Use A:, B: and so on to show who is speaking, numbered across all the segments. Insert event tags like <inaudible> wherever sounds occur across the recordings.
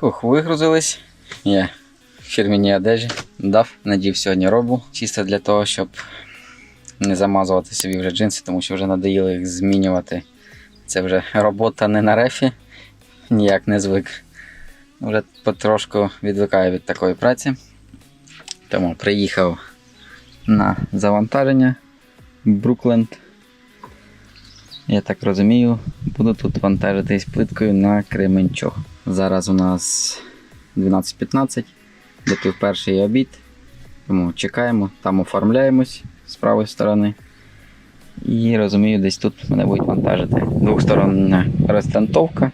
A: Фух, вигрузились. Я в фірміній одежі дав, надів сьогодні робу. Чисто для того, щоб не замазувати собі вже джинси, тому що вже надоїло їх змінювати. Це вже робота не на рефі, ніяк не звик. Вже потрошку відвикаю від такої праці. Тому приїхав на завантаження Брукленд. Я так розумію, буду тут вантажитись плиткою на Кременчуг. Зараз у нас 12.15, до півперший обід. Тому чекаємо, там оформляємось з правої сторони. І розумію, десь тут мене будуть вантажити. Двохстороння розтантовка,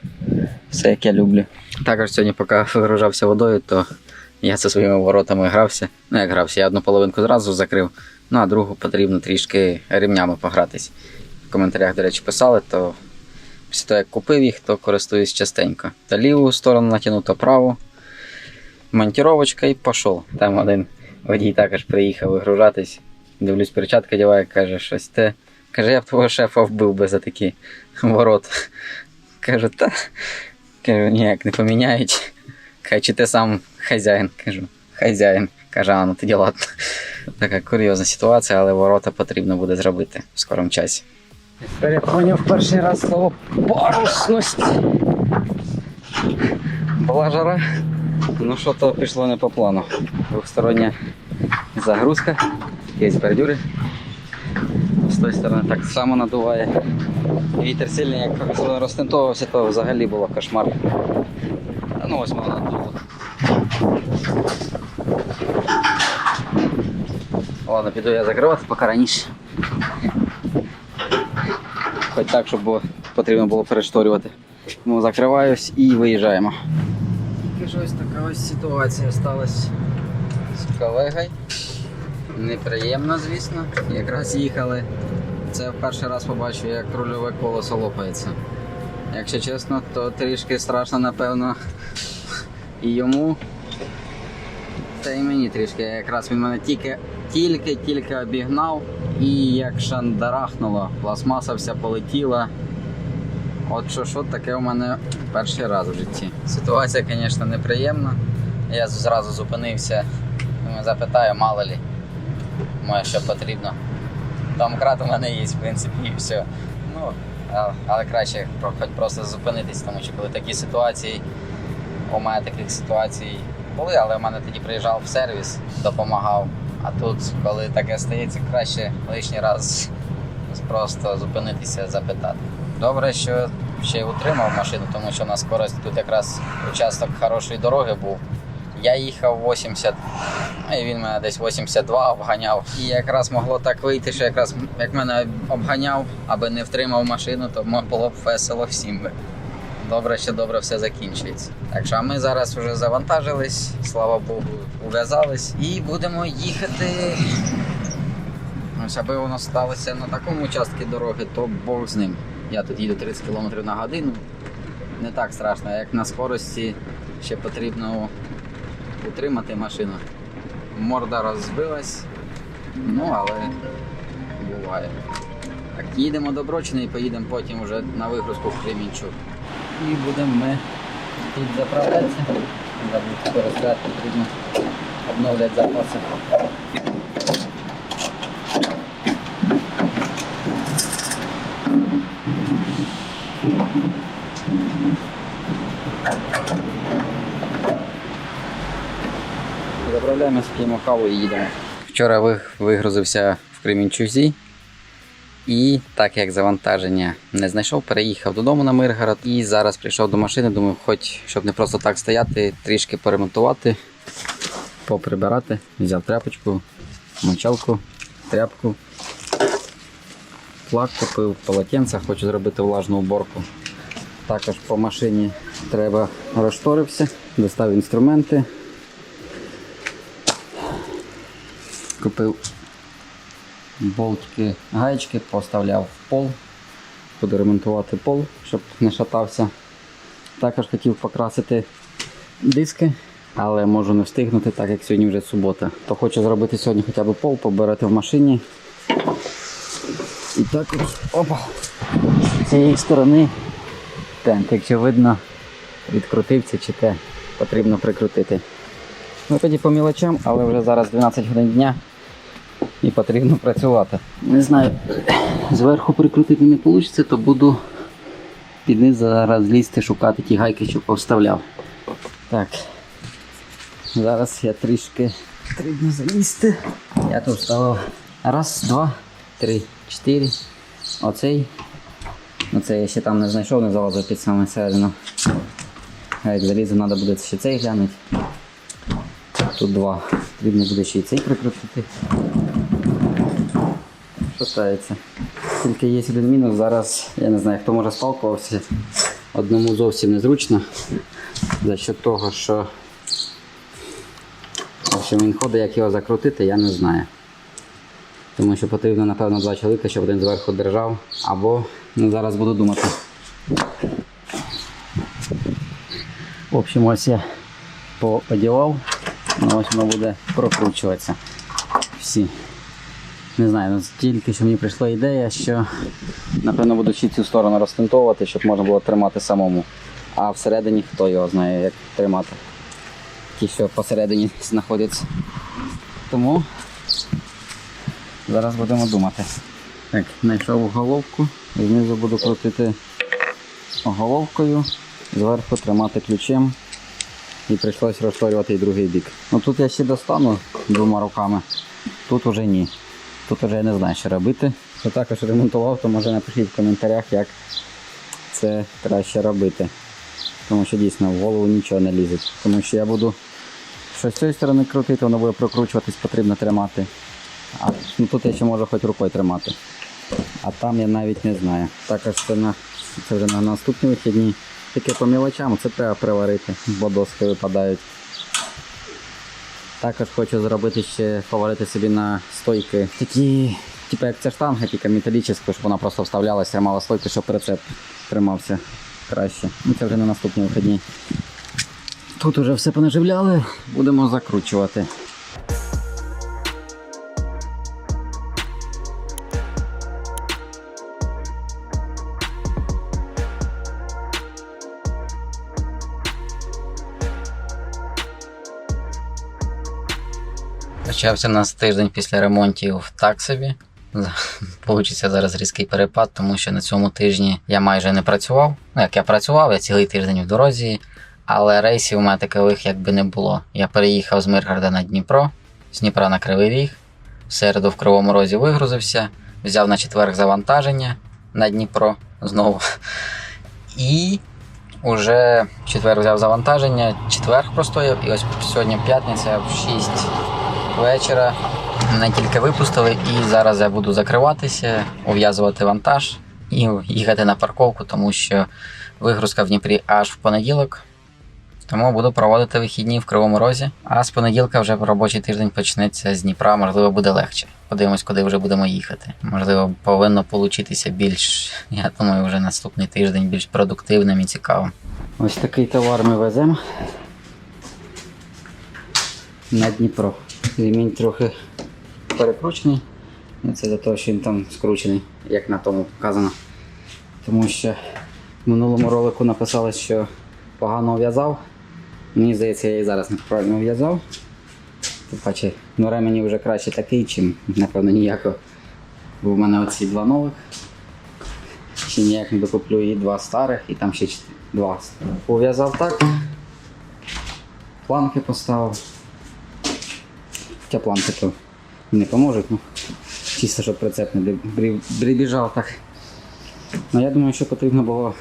A: все як я люблю. Також сьогодні, поки вигружався водою, то я зі своїми воротами грався. Ну, як грався, я одну половинку зразу закрив, ну а другу потрібно трішки ремнями погратись. В коментарях, до речі, писали, то після того, як купив їх, то користуюсь частенько. Та ліву сторону натягну, то праву. Монтіровочка і пішов. Там один водій також приїхав вигружатись. Дивлюсь, перчатка діває, каже, щось те. Каже, я б твого шефа вбив би за такі ворота. Кажу, та. Кажу, ніяк не поміняють. Каже, чи ти сам хазяїн? Кажу, хазяїн. Каже, а ну тоді ладно. Така курйозна ситуація, але ворота потрібно буде зробити в скорому часі. Я перший раз слово парусність. Була жара. Ну що то пішло не по плану. Двохстороння загрузка, є бордюри. З тої сторони так само надуває. Вітер сильний, як розтентовувався, то взагалі було кошмар. А ну ось воно надуло. Ладно, піду я закривати, поки раніше. Хоч так, щоб було, потрібно було перешторювати. Ну, закриваюсь і виїжджаємо. Ось така ось ситуація сталася з колегою. Неприємно, звісно. Якраз їхали. Це перший раз побачив, як рульове колесо лопається. Якщо чесно, то трішки страшно, напевно, і йому. Та й мені трішки. Якраз він мене тільки тільки-тільки обігнав і як шандарахнуло, пластмаса вся полетіла. От що що таке у мене перший раз в житті. Ситуація, звісно, неприємна. Я зразу зупинився, думаю, запитаю, мало лі, може, що потрібно. Домкрат у мене є, в принципі, і все. Ну, але краще хоч просто зупинитись, тому що коли такі ситуації, у мене таких ситуацій були, але у мене тоді приїжджав в сервіс, допомагав. А тут, коли таке стається, краще лишній раз просто зупинитися, запитати. Добре, що ще утримав машину, тому що на скорості тут якраз участок хорошої дороги був. Я їхав 80, а і він мене десь 82 обганяв. І якраз могло так вийти, що якраз як мене обганяв, аби не втримав машину, то було б весело всім би. Добре, що добре все закінчується. Так що ми зараз вже завантажились, слава Богу, ув'язались і будемо їхати. Ось аби воно сталося на такому участку дороги, то Бог з ним. Я тут їду 30 км на годину. Не так страшно, як на скорості ще потрібно утримати машину. Морда розбилась, ну але буває. Так, їдемо до Брочини і поїдемо потім вже на вигрузку в Кремінчук. І будемо ми тут заправлятися. Забудь перестряд, потрібно обновляти запаси. Заправляємося, п'ємо каву і їдемо. Вчора вигрузився в Кремінчузі. І так як завантаження не знайшов, переїхав додому на Миргород і зараз прийшов до машини, думаю, хоч щоб не просто так стояти, трішки поремонтувати, поприбирати. Взяв тряпочку, мочалку, тряпку, флаг купив, полотенце, хочу зробити влажну уборку. Також по машині треба розшторився, достав інструменти. Купив болтики, гаєчки, поставляв в пол. Буду ремонтувати пол, щоб не шатався. Також хотів покрасити диски, але можу не встигнути, так як сьогодні вже субота. То хочу зробити сьогодні хоча б пол, побирати в машині. І також опа, з цієї сторони тент, якщо видно, відкрутився чи те. потрібно прикрутити. Ну тоді по мілочам, але вже зараз 12 годин дня і потрібно працювати. Не знаю, зверху прикрутити не вийде, то буду під низ зараз лізти, шукати ті гайки, що повставляв. Так. Зараз я трішки потрібно залізти. Я тут вставив раз, два, три, чотири. Оцей. Ну це я ще там не знайшов, не залазив під саме середину. А як залізу, треба буде ще цей глянути. Тут два. Потрібно буде ще й цей прикрутити. Шатається. Тільки є один мінус. Зараз я не знаю, хто може сталкувався. Одному зовсім незручно. За що того, що общем, він ходить, як його закрутити, я не знаю. Тому що потрібно, напевно, два чоловіка, щоб один зверху держав. Або ну, зараз буду думати. В общем, ось я поодівав, ну, ось воно буде прокручуватися. Всі. Не знаю, ну тільки що мені прийшла ідея, що напевно буду ще цю сторону розтинтовувати, щоб можна було тримати самому. А всередині хто його знає, як тримати. Ті, що посередині знаходяться. Тому зараз будемо думати. Так, знайшов головку, знизу буду крутити головкою, зверху тримати ключем і прийшлось розшторювати і другий бік. Ну тут я ще достану двома руками, тут уже ні. Тут уже я не знаю, що робити. Хто також ремонтував, то може напишіть в коментарях, як це краще робити. Тому що дійсно в голову нічого не лізе. Тому що я буду щось з цієї сторони крутити, воно буде прокручуватись, потрібно тримати. А ну, тут я ще можу хоч рукою тримати. А там я навіть не знаю. Також це, на, це вже на наступні вихідні. Таке по мілочам, це треба приварити, бо доски випадають. Також хочу зробити ще поварити собі на стойки. Такі, типу як ця штанга, тільки металічна, щоб вона просто вставлялася, тримала стойку, щоб прицеп тримався краще. Ну це вже на наступні вихідні. Тут уже все понаживляли, будемо закручувати. Почався у нас тиждень після ремонтів так собі. <laughs> Получиться зараз різкий перепад, тому що на цьому тижні я майже не працював. Ну, як я працював, я цілий тиждень в дорозі, але рейсів у мене такових якби не було. Я переїхав з Миргорода на Дніпро, з Дніпра на Кривий Ріг, в середу в Кривому Розі вигрузився, взяв на четверг завантаження на Дніпро знову. <laughs> І уже в четвер взяв завантаження, четверг простояв, і ось сьогодні п'ятниця в 6 вечора. Мене тільки випустили, і зараз я буду закриватися, ув'язувати вантаж і їхати на парковку, тому що вигрузка в Дніпрі аж в понеділок. Тому буду проводити вихідні в Кривому Розі. А з понеділка вже робочий тиждень почнеться з Дніпра, можливо, буде легше. Подивимось, куди вже будемо їхати. Можливо, повинно получитися більш, я думаю, вже наступний тиждень більш продуктивним і цікавим. Ось такий товар ми веземо на Дніпро. Ремінь трохи перекручений. Ну, Це за те, що він там скручений, як на тому показано. Тому що в минулому ролику написали, що погано в'язав. Мені здається, я і зараз неправильно в'язав. Тим паче, ну ремені вже краще такий, чим, напевно, ніякого. Бо в мене оці два нових. Ще ніяк не докуплю і два старих, і там ще два. Пов'язав так. Планки поставив. Хоча планки то не поможуть, ну, чисто, щоб прицеп не дрібіжав так. Ну, я думаю, що потрібно було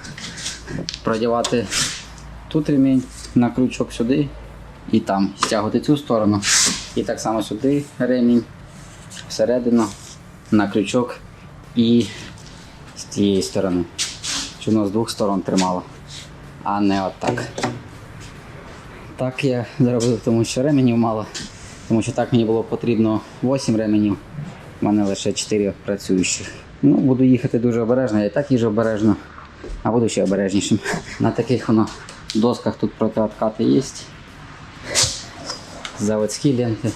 A: продівати тут ремінь на крючок сюди і там стягувати цю сторону. І так само сюди ремінь, всередину, на крючок і з тієї сторони. Щоб воно з двох сторон тримало, а не отак. Так я зробив, тому що ременів мало. Тому що так мені було потрібно 8 ременів, в мене лише 4 працюючих. Ну, буду їхати дуже обережно, я і так їжджу обережно, а буду ще обережнішим. На таких воно досках тут протиоткати є. Заводські ленти.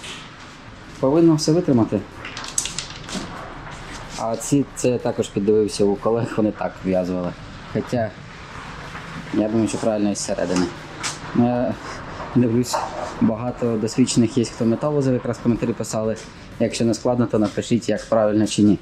A: Повинно все витримати. А ці це я також піддивився у колег, вони так в'язували. Хоча я думаю, що правильно із середини. Ну, я Дивлюсь, багато досвідчених є, хто металози, якраз коментарі писали. Якщо не складно, то напишіть, як правильно чи ні.